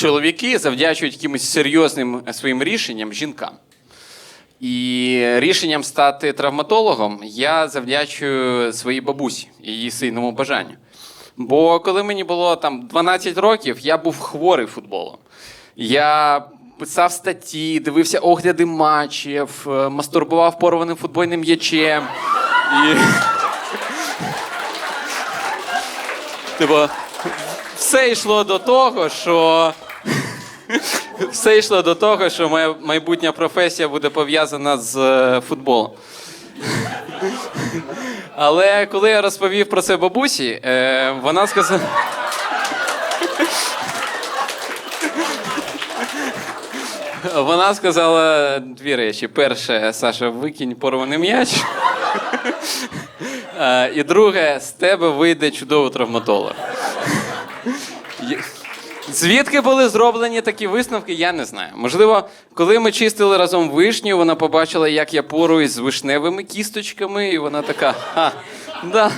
чоловіки завдячують якимось серйозним е, своїм рішенням жінкам. І рішенням стати травматологом я завдячую своїй бабусі і її сильному бажанню. Бо коли мені було там 12 років, я був хворий футболом. Я писав статті, дивився огляди матчів, е, мастурбував порваним футбольним м'ячем. І... Типу, все йшло до того, що. Все йшло до того, що моя майбутня професія буде пов'язана з е, футболом. Але коли я розповів про це бабусі, е, вона сказала. Вона сказала дві речі. Перше, Саша, викинь порваний м'яч. Е, І друге, з тебе вийде чудовий травматолог. Звідки були зроблені такі висновки, я не знаю. Можливо, коли ми чистили разом вишню, вона побачила, як я поруюсь з вишневими кісточками, і вона така: ха, да,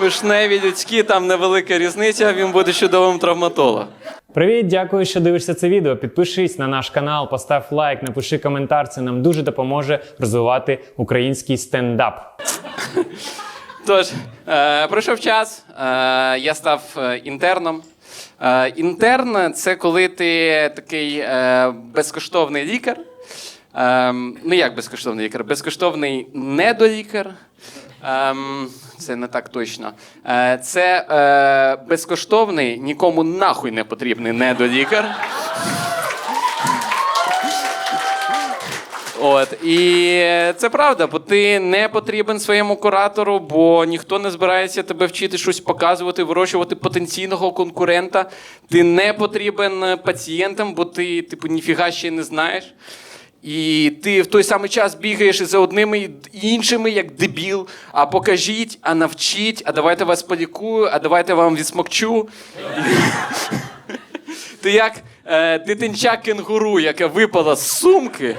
вишневі людські, там невелика різниця, він буде чудовим травматологом. Привіт, дякую, що дивишся це відео. Підпишись на наш канал, постав лайк, напиши коментар. Це нам дуже допоможе розвивати український стендап. Тож, е, пройшов час, е, я став е, інтерном. Е, інтерн це коли ти такий е, безкоштовний лікар. Е, ну, як безкоштовний лікар? Безкоштовний недолікар. Ем, це не так точно. Е, це безкоштовний, нікому нахуй не потрібний недолікар. От і це правда, бо ти не потрібен своєму куратору, бо ніхто не збирається тебе вчити щось показувати, вирощувати потенційного конкурента. Ти не потрібен е, пацієнтам, бо ти, типу, ніфіга ще не знаєш. І ти в той самий час бігаєш за одними і іншими, як дебіл. А покажіть, а навчіть, а давайте вас полікую, а давайте вам відсмокчу. Ти як е, дитинча кенгуру, яке випала з сумки,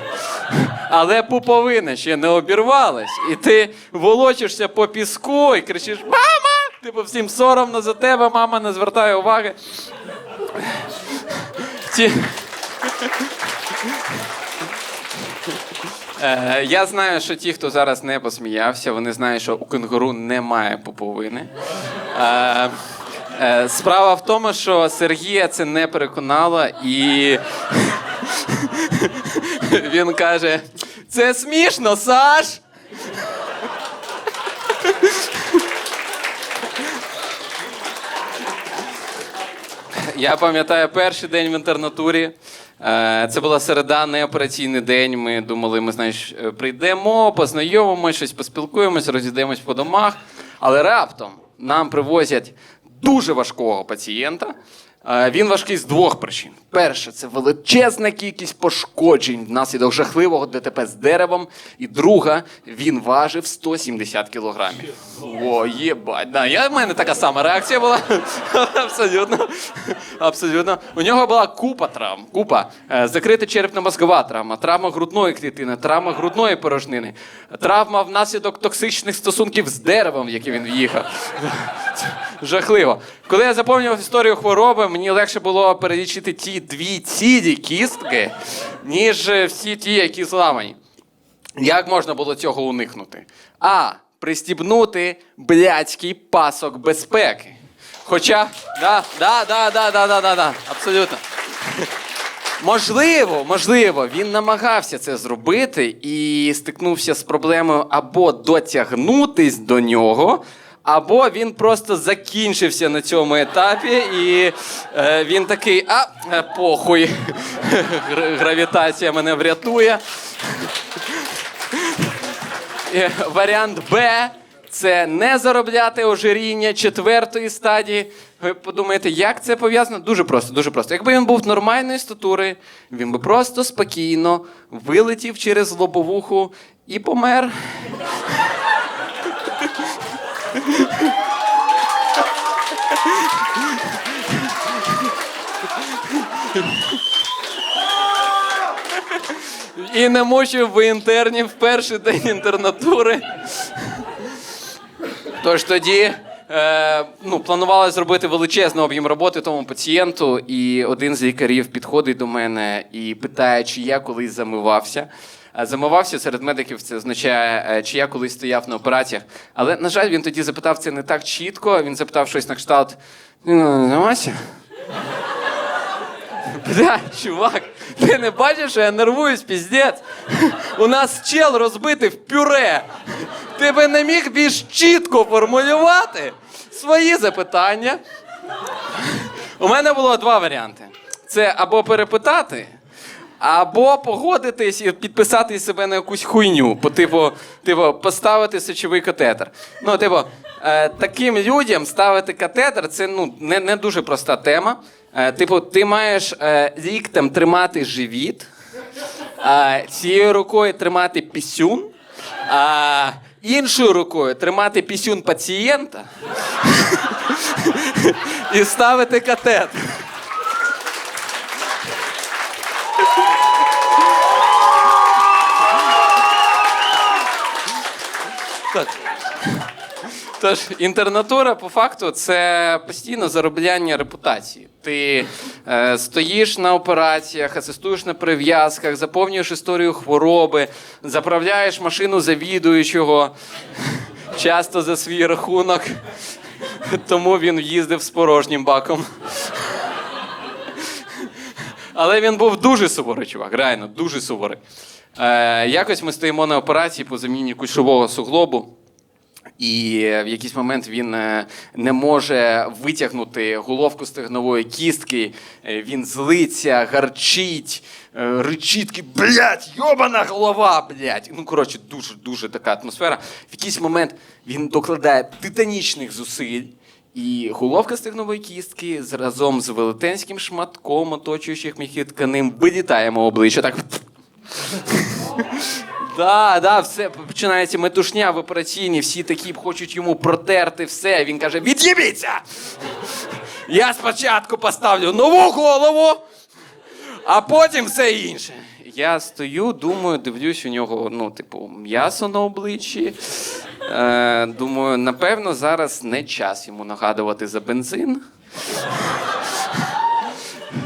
але пуповина ще не обірвалась. І ти волочишся по піску і кричиш: Мама! Типу всім соромно за тебе, мама не звертає уваги. Ті... Е, я знаю, що ті, хто зараз не посміявся, вони знають, що у кенгуру немає пуповини. Е, справа в тому, що Сергія це не переконало, і він каже: це смішно, Саш! Я пам'ятаю перший день в інтернатурі. Е, Це була середа, не операційний день. Ми думали, ми знаєш, е, прийдемо, познайомимося, щось поспілкуємось, розійдемось по домах. Але раптом нам привозять дуже важкого пацієнта. Е, Він важкий з двох причин. Перше, це величезна кількість пошкоджень внаслідок жахливого ДТП з деревом. І друга, він важив 170 кілограмів. О, єбать. Да, я, в мене така сама реакція була. Абсолютно. Абсолютно. У нього була купа травм. Купа. Е, Закрита черепно-мозгова травма, травма грудної клітини, травма грудної порожнини, травма внаслідок токсичних стосунків з деревом, в яке він в'їхав. Жахливо. Коли я заповнював історію хвороби, мені легше було перелічити ті дві цілі кістки, ніж е, всі ті, які зламані. Як можна було цього уникнути? А. Пристібнути блядський пасок безпеки. Хоча, да, да, да, да, да, да, да, да, абсолютно. Можливо, можливо, він намагався це зробити і стикнувся з проблемою або дотягнутись до нього, або він просто закінчився на цьому етапі, і е, він такий, а е, похуй, гравітація мене врятує. Варіант Б це не заробляти ожиріння четвертої стадії. Ви подумаєте, як це пов'язано? Дуже просто, дуже просто. Якби він був нормальної статури, він би просто спокійно вилетів через лобовуху і помер. І не мучив би інтернів в перший день інтернатури. Тож тоді Е, ну, планували зробити величезний об'єм роботи тому пацієнту, і один з лікарів підходить до мене і питає, чи я колись замивався. Е, Замивався серед медиків, це означає, е, чи я колись стояв на операціях. Але, на жаль, він тоді запитав це не так чітко. Він запитав щось на кшталт. Бля, чувак, ти не бачиш, що я нервуюсь, піздець? У нас чел розбитий в пюре. Ти би не міг більш чітко формулювати свої запитання. У мене було два варіанти: це або перепитати, або погодитись і підписати себе на якусь хуйню, по типу, типу поставити сечовий катетер. Ну, типу, е, таким людям ставити катетер це ну, не, не дуже проста тема. Е, типу, ти маєш е, ліктем тримати живіт, е, цією рукою тримати пісюн, а іншою рукою тримати пісюн пацієнта і ставити катетер. Тож, інтернатура, по факту, це постійне заробляння репутації. Ти е, стоїш на операціях, асистуєш на прив'язках, заповнюєш історію хвороби, заправляєш машину завідуючого, часто за свій рахунок. Тому він їздив з порожнім баком. Але він був дуже суворий, чувак, реально, дуже суворий. Е, якось ми стоїмо на операції по заміні кульшового суглобу. І в якийсь момент він е, не може витягнути головку стегнової кістки. Е, Він злиться, гарчить, е, ричить, такий, блядь, йобана голова, блядь. Ну, коротше, дуже дуже така атмосфера. В якийсь момент він докладає титанічних зусиль. І головка стегнової кістки разом з велетенським шматком оточуючих м'яких тканин вилітає обличчя. Так. Да, да, все починається метушня в операційній, всі такі хочуть йому протерти все. Він каже: від'їбіться! Я спочатку поставлю нову голову, а потім все інше. Я стою, думаю, дивлюсь у нього, ну, типу, м'ясо на обличчі. Е, думаю, напевно, зараз не час йому нагадувати за бензин.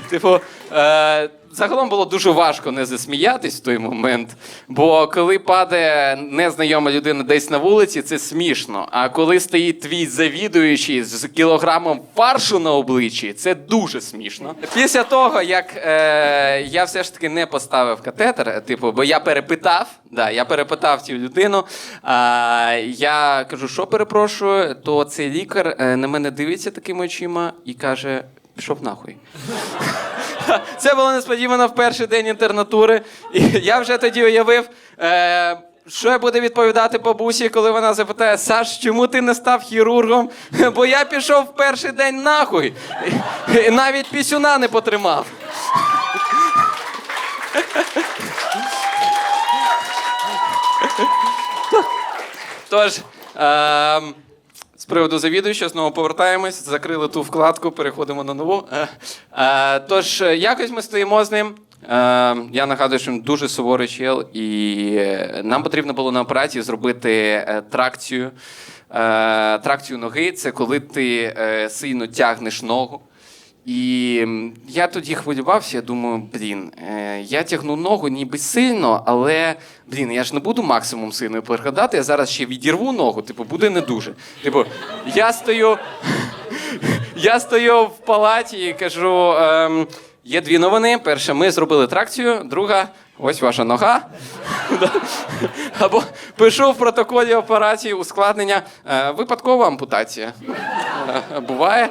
Типу, е, загалом було дуже важко не засміятись в той момент. Бо коли падає незнайома людина десь на вулиці, це смішно. А коли стоїть твій завідуючий з кілограмом фаршу на обличчі, це дуже смішно. Після того, як е, я все ж таки не поставив катетер, типу, бо я перепитав, да, я перепитав цю людину. А, я кажу, що перепрошую, то цей лікар е, на мене дивиться такими очима і каже: пішов нахуй. Це було несподівано в перший день інтернатури. І я вже тоді уявив, е, що я буду відповідати бабусі, коли вона запитає: Саш, чому ти не став хірургом? Бо я пішов в перший день нахуй. І, навіть пісюна не потримав. Тож. Е, з приводу завідуючого, знову повертаємось, закрили ту вкладку, переходимо на нову. Е, е, тож, е, якось ми стоїмо з ним. Я нагадую, що він дуже суворий чел, і нам потрібно було на операції зробити тракцію. Тракцію ноги це коли ти сильно тягнеш ногу. І я тоді хвилювався, я думаю, блін, е, я тягну ногу ніби сильно, але блін, я ж не буду максимум сильно перекладати, я зараз ще відірву ногу, типу, буде не дуже. Типу, я стою, я стою в палаті і кажу: ем, є дві новини. Перша, ми зробили тракцію, друга, ось ваша нога. Або пишу в протоколі операції ускладнення е, випадкова ампутація. Буває.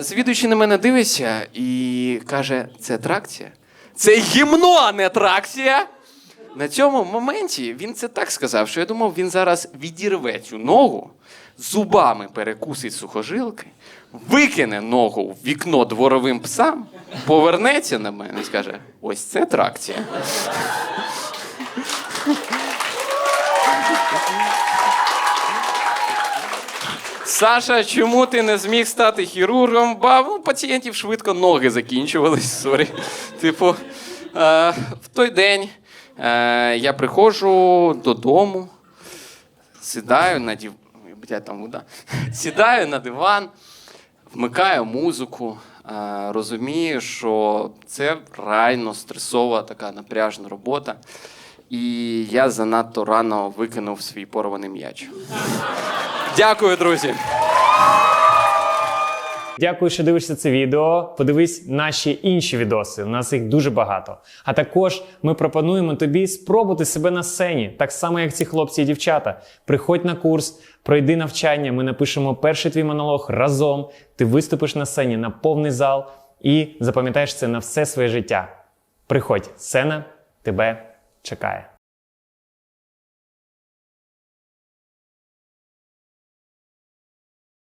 Звідуючи на мене дивиться і каже: це тракція. Це гімно, а не тракція. На цьому моменті він це так сказав, що я думав, він зараз відірве цю ногу, зубами перекусить сухожилки, викине ногу в вікно дворовим псам, повернеться на мене і скаже: ось це тракція. Саша, чому ти не зміг стати хірургом? Ба, ну, пацієнтів швидко ноги закінчувались. Сорі. Типу, е, в той день е, я приходжу додому, сідаю на дів... там вода. Сідаю на диван, вмикаю музику, е, розумію, що це реально стресова така напряжна робота. І я занадто рано викинув свій порваний м'яч. Дякую, друзі. Дякую, що дивишся це відео. Подивись наші інші відоси. У нас їх дуже багато. А також ми пропонуємо тобі спробувати себе на сцені, так само як ці хлопці і дівчата. Приходь на курс, пройди навчання. Ми напишемо перший твій монолог разом. Ти виступиш на сцені на повний зал і запам'ятаєш це на все своє життя. Приходь, сцена тебе чекає.